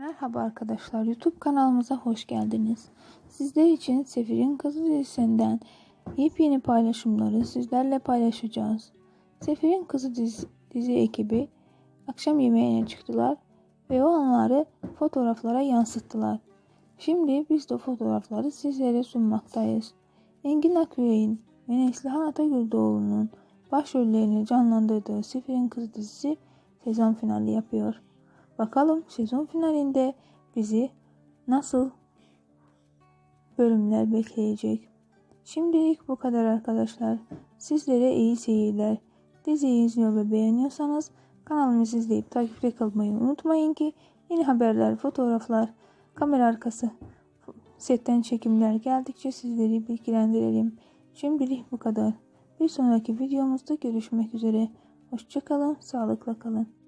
Merhaba arkadaşlar, YouTube kanalımıza hoş geldiniz. Sizler için Sefir'in Kızı dizisinden yepyeni paylaşımları sizlerle paylaşacağız. Sefir'in Kızı dizi, dizi ekibi akşam yemeğine çıktılar ve o anları fotoğraflara yansıttılar. Şimdi biz de fotoğrafları sizlere sunmaktayız. Engin Akyürek'in ve Neslihan Atagüldoğlu'nun başrollerini canlandırdığı Sefir'in Kızı dizisi sezon finali yapıyor. Bakalım sezon finalinde bizi nasıl bölümler bekleyecek. Şimdilik bu kadar arkadaşlar. Sizlere iyi seyirler. Diziyi izliyor ve beğeniyorsanız kanalımızı izleyip takipte kalmayı unutmayın ki yeni haberler, fotoğraflar, kamera arkası, setten çekimler geldikçe sizleri bilgilendirelim. Şimdilik bu kadar. Bir sonraki videomuzda görüşmek üzere. Hoşçakalın, sağlıkla kalın.